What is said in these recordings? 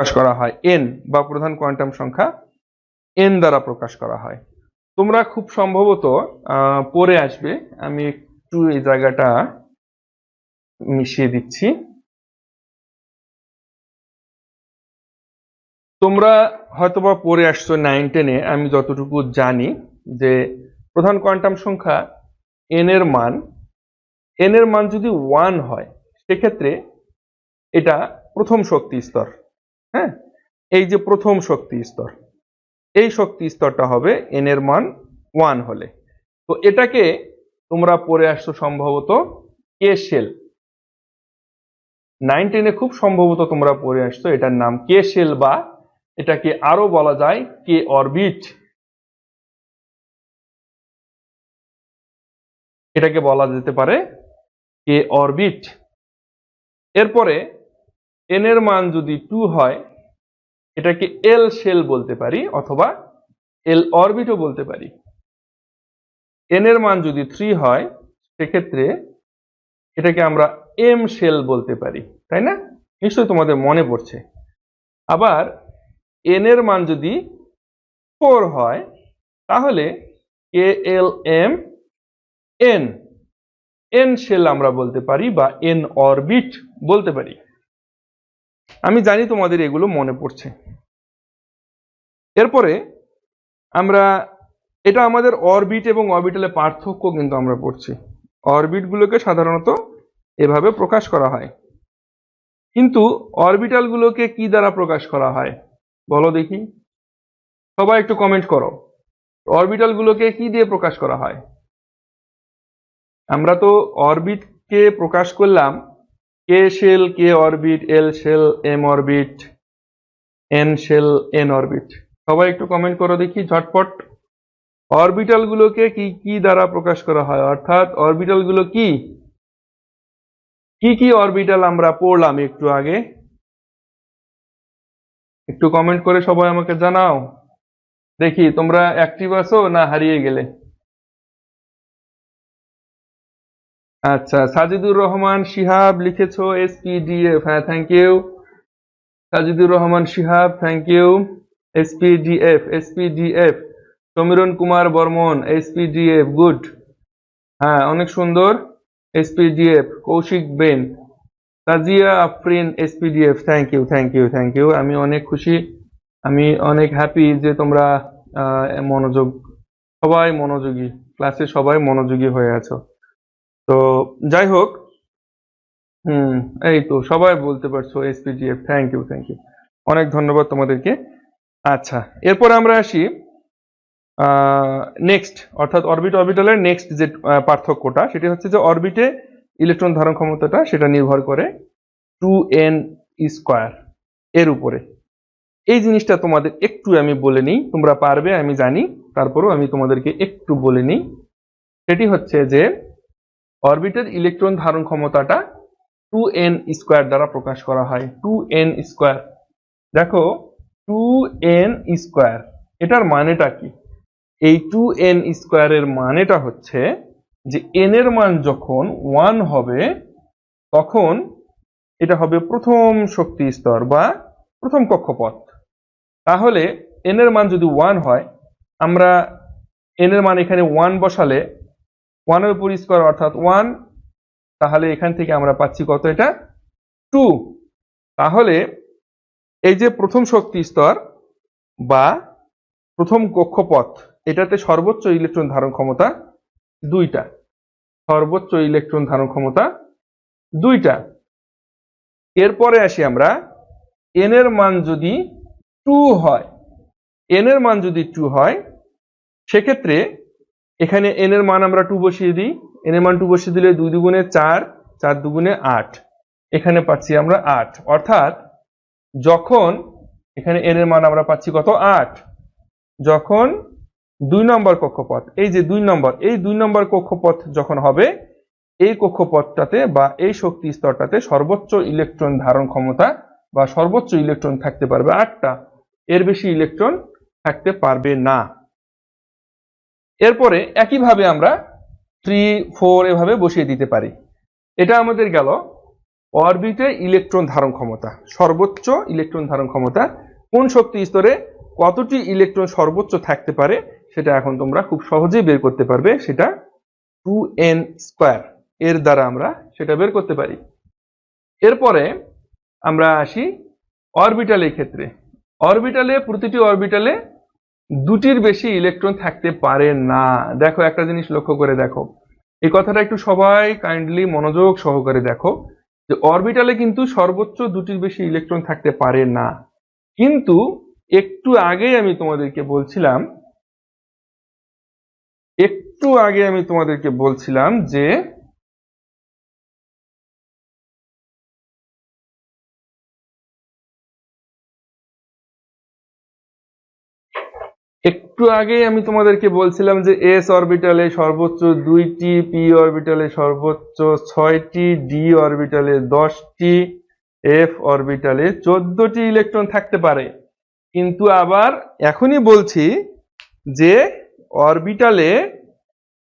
প্রকাশ করা হয় এন বা প্রধান কোয়ান্টাম সংখ্যা এন দ্বারা প্রকাশ করা হয়। তোমরা খুব সম্ভবত পড়ে আসবে। আমি একটু এই জায়গাটা মিশিয়ে দিচ্ছি। তোমরা হয়তোবা পড়ে আসছো নাইন টেনে আমি যতটুকু জানি যে প্রধান কোয়ান্টাম সংখ্যা এন এর মান এন এর মান যদি ওয়ান হয়, সেক্ষেত্রে এটা প্রথম শক্তি স্তর। হ্যাঁ? এই যে প্রথম শক্তি স্তর, এই শক্তি স্তরটা হবে এন এর মান ওয়ান হলে। তো এটাকে তোমরা পড়ে আসছো সম্ভবত কে শেল নাইন টেনে খুব সম্ভবত তোমরা পড়ে আসছো এটার নাম কে শেল বা এটাকে আরও বলা যায় কে অরবিট এটাকে বলা যেতে পারে কে অরবিট এরপরে এন এর মান যদি টু হয়, এটাকে এল শেল বলতে পারি অথবা এল অরবিটও বলতে পারি। এন এর মান যদি থ্রি হয়, সেক্ষেত্রে এটাকে আমরা এম শেল বলতে পারি, তাই না? নিশ্চয়ই তোমাদের মনে পড়ছে। আবার এন এর মান যদি ফোর হয়, তাহলে K L M N N shell আমরা বলতে পারি বা এন অরবিট বলতে পারি। আমি জানি তোমাদের এগুলো মনে পড়ছে। এরপরে আমরা, এটা আমাদের অরবিট এবং অরবিটালের পার্থক্য কিন্তু আমরা পড়ছি। অরবিট গুলোকে সাধারণত এভাবে প্রকাশ করা হয়। কিন্তু অরবিটাল গুলোকে কি দ্বারা প্রকাশ করা হয়, বলো দেখি। সবাই একটু কমেন্ট করো। অরবিটাল গুলোকে কি দিয়ে প্রকাশ করা হয়? আমরা তো অরবিট কে প্রকাশ করলাম K shell K orbit L shell M orbit N shell N orbit সবাই একটু কমেন্ট করো দেখি, ঝটপট। অরবিটাল গুলোকে কি কি দ্বারা প্রকাশ করা হয়? অর্থাৎ অরবিটালগুলো কি? কি কি অরবিটাল আমরা পড়লাম একটু আগে? একটু কমেন্ট করে সবাই আমাকে জানাও। দেখি, তোমরা অ্যাক্টিভ আছো না হারিয়ে গেলে? আচ্ছা সাজিদুর রহমান শিহাব লিখেছো এসপিডিএফ হ্যাঁ thank you Sajidur Rahman Shihab thank you SPDF SPDF, Samiran Kumar Barman, SPDF good হ্যাঁ অনেক সুন্দর, SPDF, Koushik Ben, Tazia Afrin, SPDF thank you thank you thank you আমি অনেক খুশি, আমি অনেক হ্যাপি যে তোমরা মনোযোগ, সবাই মনোযোগী ক্লাসে সবাই মনোযোগী হয়ে আছো। তো যাই হোক, হুম, এই তো সবাই বলতে পারছ SPDF thank you thank you অনেক ধন্যবাদ তোমাদেরকে। আচ্ছা এরপর আমরা আসি নেক্সট অর্থাৎ অরবিট অরবিটালের নেক্সট যে পার্থক্যটা, সেটি হচ্ছে যে অরবিটে ইলেকট্রন ধারণ ক্ষমতাটা সেটা নির্ভর করে টু এন স্কোয়ার এর উপরে। এই জিনিসটা তোমাদের একটু আমি বলে নিই, তোমরা পারবে, আমি জানি, তারপরেও আমি তোমাদেরকে একটু বলে নিই। সেটি হচ্ছে যে অরবিটের ইলেকট্রন ধারণ ক্ষমতাটা টু এন স্কোয়ার দ্বারা প্রকাশ করা হয়, টু এন স্কোয়ার। দেখো, টু এন স্কোয়ার, এটার মানেটা কি? এই টু এন স্কোয়ারের মানেটা হচ্ছে যে এন এর মান যখন ওয়ান হবে, তখন এটা হবে প্রথম শক্তি স্তর বা প্রথম কক্ষপথ। তাহলে এন এর মান যদি ওয়ান হয়, আমরা এন এর মান এখানে ওয়ান বসালে ওয়ানের উপর স্কোয়ার অর্থাৎ ওয়ান তাহলে এখান থেকে আমরা পাচ্ছি কত এটা? টু তাহলে এই যে প্রথম শক্তি স্তর বা প্রথম কক্ষপথ, এটাতে সর্বোচ্চ ইলেকট্রন ধারণ ক্ষমতা দুইটা। সর্বোচ্চ ইলেকট্রন ধারণ ক্ষমতা দুইটা। এরপরে আসি আমরা এন এর মান যদি টু হয় এন এর মান যদি টু হয়, সেক্ষেত্রে এখানে এন এর মান আমরা টু বসিয়ে দিই। এন এর মান টু বসিয়ে দিলে দুই দুগুণে চার চার দুগুণে আট। এখানে পাচ্ছি আমরা আট। অর্থাৎ যখন এখানে এন এর মান আমরা পাচ্ছি কত? আট। যখন দুই নম্বর কক্ষপথ, এই যে দুই নম্বর, এই দুই নম্বর কক্ষপথ যখন হবে, এই কক্ষপথটাতে বা এই শক্তি স্তরটাতে সর্বোচ্চ ইলেকট্রন ধারণ ক্ষমতা বা সর্বোচ্চ ইলেকট্রন থাকতে পারবে আটটা। এর বেশি ইলেকট্রন থাকতে পারবে না। এরপরে একইভাবে আমরা থ্রি ফোর এভাবে বসিয়ে দিতে পারি। এটা আমাদের গেল অরবিটে ইলেকট্রন ধারণ ক্ষমতা, সর্বোচ্চ ইলেকট্রন ধারণ ক্ষমতা। কোন শক্তি স্তরে কতটি ইলেকট্রন সর্বোচ্চ থাকতে পারে সেটা এখন তোমরা খুব সহজেই বের করতে পারবে, সেটা টু এন স্কোয়ার এর দ্বারা আমরা সেটা বের করতে পারি। এরপরে আমরা আসি অরবিটালের ক্ষেত্রে। অরবিটালে প্রতিটি অরবিটালে দুটির বেশি ইলেকট্রন থাকতে পারে না। দেখো, একটা জিনিস লক্ষ্য করে দেখো। এই কথাটা একটু সবাই কাইন্ডলি মনোযোগ সহকারে দেখো যে অরবিটালে কিন্তু সর্বোচ্চ দুটির বেশি ইলেকট্রন থাকতে পারে না। কিন্তু একটু আগেই আমি তোমাদেরকে বলছিলাম, একটু আগে আমি তোমাদেরকে বলছিলাম যে একটু আগেই আমি তোমাদেরকে বলছিলাম যে এস অরবিটালে সর্বোচ্চ দুইটি পি অরবিটালে সর্বোচ্চ ছয়টি ডি অরবিটালে দশটি এফ অরবিটালে চোদ্দটি ইলেকট্রন থাকতে পারে। কিন্তু আবার এখনই বলছি যে অরবিটালে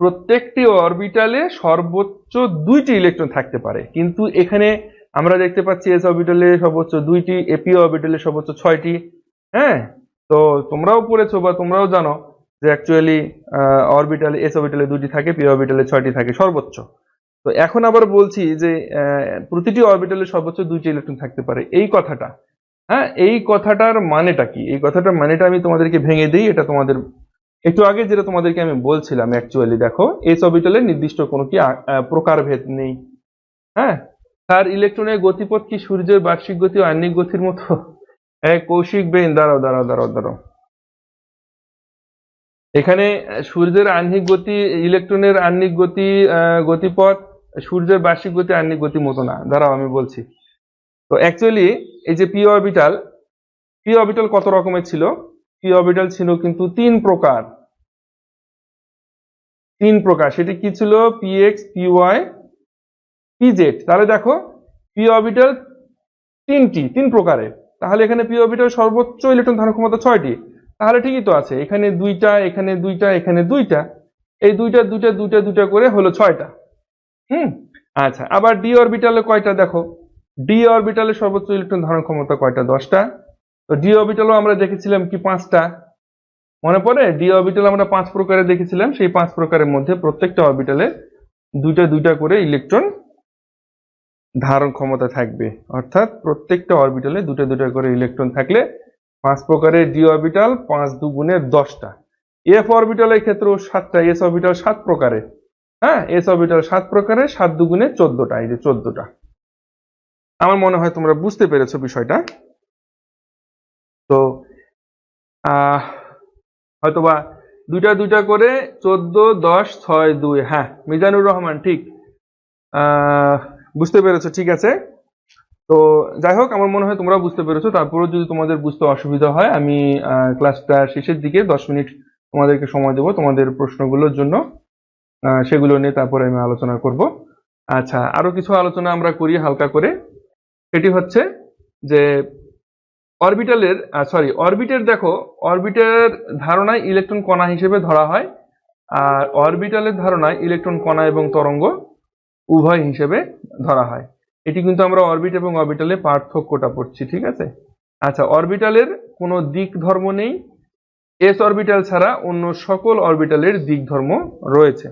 প্রত্যেকটি অরবিটালে সর্বোচ্চ দুইটি ইলেকট্রন থাকতে পারে। কিন্তু এখানে আমরা দেখতে পাচ্ছি এস অরবিটালে সর্বোচ্চ দুইটি এপি অরবিটালে সর্বোচ্চ ছয়টি হ্যাঁ? তো তোমরাও পড়েছো বা তোমরাও জানো যে অ্যাকচুয়ালি অরবিটালে এস অরবিটালে দুটি থাকে পি অরবিটালে ছয়টি থাকে, সর্বোচ্চ। তো এখন আবার বলছি যে প্রতিটি অরবিটালে সর্বোচ্চ দুইটি ইলেকট্রন থাকতে পারে। এই কথাটা হ্যাঁ এই কথাটার মানেটা কি? এই কথাটার মানেটা আমি তোমাদেরকে ভেঙে দিই, এটা তোমাদের, একটু আগে যেটা তোমাদেরকে আমি বলছিলাম অ্যাকচুয়ালি দেখো এস অরবিটালে নির্দিষ্ট কোনো কি প্রকারভেদ নেই। হ্যাঁ তার ইলেকট্রনের গতিপথ কি সূর্যের বার্ষিক গতি ও আহ্নিক গতির মতো? এই কৌশিক বেইন, দাঁড়াও দাঁড়াও দাঁড়াও দাঁড়াও। এখানে সূর্যের আহ্নিক গতি, ইলেকট্রনের আহ্নিক গতি গতিপথ, সূর্যের বার্ষিক গতি, আহ্নিক গতি মতো না। দাঁড়াও, আমি বলছি। তো অ্যাকচুয়ালি এই যে পি অরবিটাল পি অরবিটাল কত রকমের ছিল? পি অরবিটাল ছিল কিন্তু তিন প্রকার। তিন প্রকার। সেটি কি ছিল? P X P Y P Z তাহলে দেখো পি অরবিটাল তিনটি, তিন প্রকারের। তাহলে এখানে পি অরবিটাল সর্বোচ্চ ইলেকট্রন ধারণ ক্ষমতা ছয়টি। তাহলে ঠিকই তো আছে, এখানে দুইটা এখানে দুইটা এখানে দুইটা। এই দুইটা দুইটা দুইটা দুইটা করে হলো ছয়টা। হুম? আচ্ছা আবার ডি অরবিটালে কয়টা দেখো? ডি অরবিটালে সর্বোচ্চ ইলেকট্রন ধারণ ক্ষমতা কয়টা? দশটা। তো ডি অরবিটালও আমরা দেখেছিলাম কি পাঁচটা? মনে পড়ে? ডি অরবিটাল আমরা পাঁচ প্রকারে দেখেছিলাম, সেই পাঁচ প্রকারের মধ্যে প্রত্যেকটা অরবিটালে দুইটা দুইটা করে ইলেকট্রন ধারণ ক্ষমতা থাকবে। অর্থাৎ প্রত্যেকটা অরবিটালে দুটো দুটো করে ইলেকট্রন থাকলে পাঁচ প্রকারের ডি অরবিটাল পাঁচ দুগুণে দশটা। এফ অরবিটালের ক্ষেত্রেও সাতটা এস অরবিটাল সাত প্রকারের হ্যাঁ এস অরবিটাল সাত প্রকারের সাত দুগুণে চোদ্দটা, এই যে চোদ্দটা। আমার মনে হয় তোমরা বুঝতে পেরেছ বিষয়টা। তো হয়তোবা দুইটা দুইটা করে চোদ্দ, দশ, ছয়, দুই হ্যাঁ মিজানুর রহমান, ঠিক। আহ বুঝতে পেরেছ, ঠিক আছে? তো যাই হোক, আমার মনে হয় তোমরা বুঝতে পেরেছ। তারপরেও যদি তোমাদের বুঝতে অসুবিধা হয়, আমি ক্লাসটা শেষের দিকে দশ মিনিট তোমাদেরকে সময় দেবো তোমাদের প্রশ্নগুলোর জন্য। সেগুলো নিয়ে তারপরে আমি আলোচনা করব। আচ্ছা আরও কিছু আলোচনা আমরা করি হালকা করে। সেটি হচ্ছে যে অরবিটালের সরি অরবিটের দেখো, অরবিটের ধারণায় ইলেকট্রন কণা হিসেবে ধরা হয়, আর অরবিটালের ধারণায় ইলেকট্রন কণা এবং তরঙ্গ উভয় হিসেবে ধরা হয়। এটি কিন্তু আমরা অরবিট এবং অরবিটালে পার্থক্যটা পড়ছি, ঠিক আছে? আচ্ছা অরবিটালের কোনো দিক ধর্ম নেই। এস অরবিটাল ছাড়া অন্য সকল অরবিটালের দিক ধর্ম রয়েছে।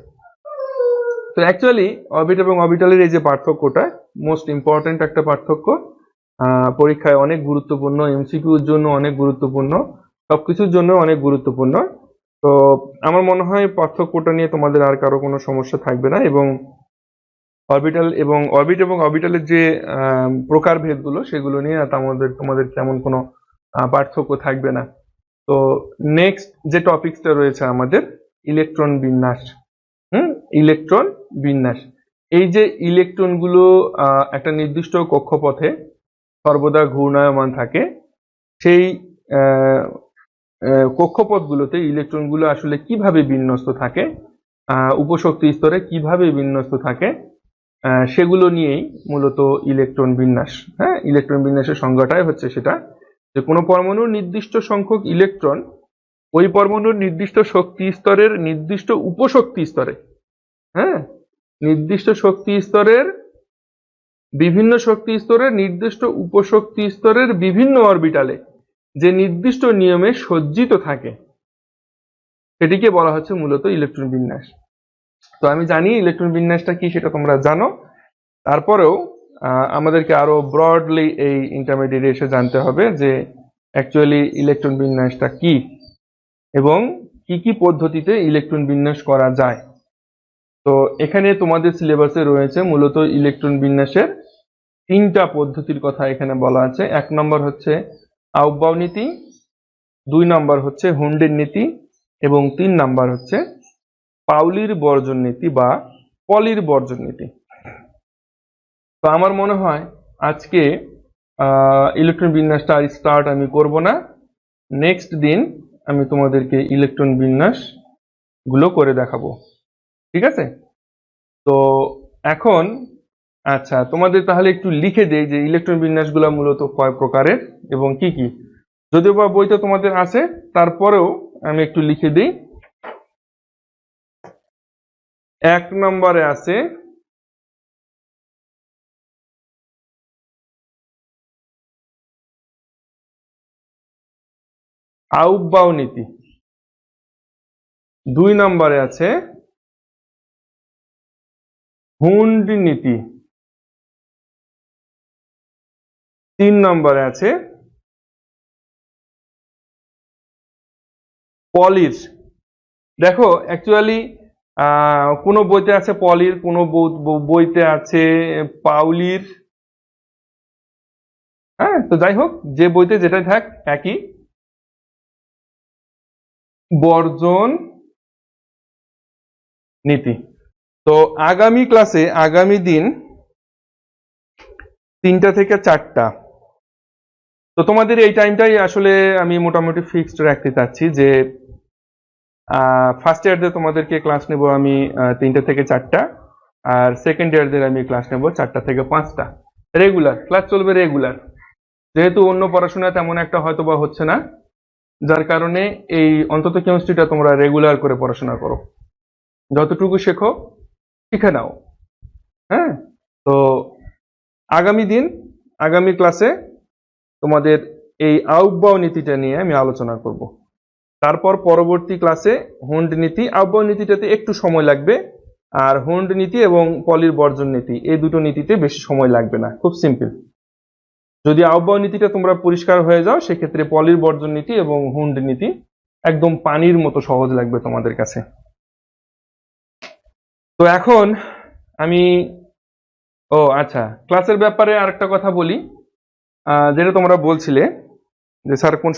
তো অ্যাকচুয়ালি অরবিট এবং অরবিটালের এই যে পার্থক্যটা মোস্ট ইম্পর্ট্যান্ট একটা পার্থক্য পরীক্ষায় অনেক গুরুত্বপূর্ণ এমসিকিউর জন্য অনেক গুরুত্বপূর্ণ, সবকিছুর জন্য অনেক গুরুত্বপূর্ণ। তো আমার মনে হয় পার্থক্যটা নিয়ে তোমাদের আর কারও কোনো সমস্যা থাকবে না এবং অরবিটাল এবং অরবিট এবং অরবিটালের যে প্রকারভেদগুলো সেগুলো নিয়ে আমাদের, তোমাদের তেমন কোনো পার্থক্য থাকবে না। তো নেক্সট যে টপিকসটা রয়েছে আমাদের ইলেকট্রন বিন্যাস। হুম? ইলেকট্রন বিন্যাস। এই যে ইলেকট্রনগুলো একটা নির্দিষ্ট কক্ষপথে সর্বদা ঘূর্ণায়মান থাকে, সেই কক্ষপথগুলোতে ইলেকট্রনগুলো আসলে কীভাবে বিন্যস্ত থাকে উপশক্তি স্তরে কীভাবে বিন্যস্ত থাকে সেগুলো নিয়েই মূলত ইলেকট্রন বিন্যাস হ্যাঁ? ইলেকট্রন বিন্যাসের সংজ্ঞাটাই হচ্ছে সেটা যে কোনো পরমাণুর নির্দিষ্ট সংখ্যক ইলেকট্রন ওই পরমাণুর নির্দিষ্ট শক্তি স্তরের নির্দিষ্ট উপশক্তি স্তরে হ্যাঁ? নির্দিষ্ট শক্তি স্তরের বিভিন্ন শক্তি স্তরের নির্দিষ্ট উপশক্তি স্তরের বিভিন্ন অরবিটালে যে নির্দিষ্ট নিয়মে সজ্জিত থাকে, সেটিকে বলা হচ্ছে মূলত ইলেকট্রন বিন্যাস। তো আমি জানি ইলেকট্রন বিন্যাসটা কি সেটা তোমরা জানো। তারপরেও আমাদেরকে আরও ব্রডলি এই ইন্টারমিডিয়েট এসে জানতে হবে যে অ্যাকচুয়ালি ইলেকট্রন বিন্যাসটা কি এবং কি কি পদ্ধতিতে ইলেকট্রন বিন্যাস করা যায়। তো এখানে তোমাদের সিলেবাসে রয়েছে মূলত ইলেকট্রন বিন্যাসের তিনটা পদ্ধতির কথা এখানে বলা আছে। এক নম্বর হচ্ছে আউবাউ নীতি, দুই নম্বর হচ্ছে হুন্ডের নীতি এবং তিন নাম্বার হচ্ছে পাউলির বর্জন নীতি বা পলির বর্জন নীতি। তো আমার মনে হয় আজকে ইলেকট্রন বিন্যাসটা আর স্টার্ট আমি করব না। নেক্সট দিন আমি তোমাদেরকে ইলেকট্রন বিন্যাসগুলো করে দেখাবো। ঠিক আছে? তো এখন আচ্ছা তোমাদের তাহলে একটু লিখে দেই যে ইলেকট্রন বিন্যাসগুলো মূলত কয় প্রকারের এবং কি কি। যদিও বা বইটা তোমাদের আছে, তারপরেও আমি একটু লিখে দিই। এক নম্বরে আছে আউবাউ নীতি। দুই নম্বরে আছে হুন্ড নীতি। তিন নম্বরে আছে পলির দেখো অ্যাকচুয়ালি কোনো বইতে আছে পলির, কোনো বই- বই- বইতে আছে পাউলির? হ্যাঁ তো যাই হোক, যে বইতে যেটাই থাক, একই। বর্জন নীতি। তো আগামী ক্লাসে, আগামী দিন তিনটা থেকে চারটা। তো তোমাদের এই টাইমটাই আসলে আমি মোটামুটি ফিক্সড রাখতে চাচ্ছি যে ফার্স্ট ইয়ারদের তোমাদেরকে ক্লাস নেব আমি তিনটা থেকে চারটা, আর সেকেন্ড ইয়ারদের আমি ক্লাস নেব চারটা থেকে পাঁচটা। রেগুলার ক্লাস চলবে রেগুলার যেহেতু অন্য পড়াশোনা তেমন একটা হয়তো বা হচ্ছে না, যার কারণে এই অন্তত কেমিস্ট্রিটা তোমরা রেগুলার করে পড়াশোনা করো। যতটুকু শেখো, শিখে নাও। হ্যাঁ? তো আগামী দিন, আগামী ক্লাসে তোমাদের এই আউটবাউ নীতিটা নিয়ে আমি আলোচনা করব। তারপর পরবর্তী ক্লাসে হুন্ড নীতি আউটবাউ নীতিটাতে একটু সময় লাগবে, আর হুন্ড নীতি এবং পলির বর্জন নীতি, এই দুটো নীতিতে বেশি সময় লাগবে না, খুব সিম্পল যদি আহ্বান নীতিটা তোমরা পরিষ্কার হয়ে যাও, সেক্ষেত্রে পলির বর্জন নীতি এবং হুন্ড নীতি একদম পানির মতো সহজ লাগবে তোমাদের কাছে। তো এখন আমি, ও আচ্ছা ক্লাসের ব্যাপারে আরেকটা কথা বলি যেটা তোমরা বলছিলে, যে স্যার কোন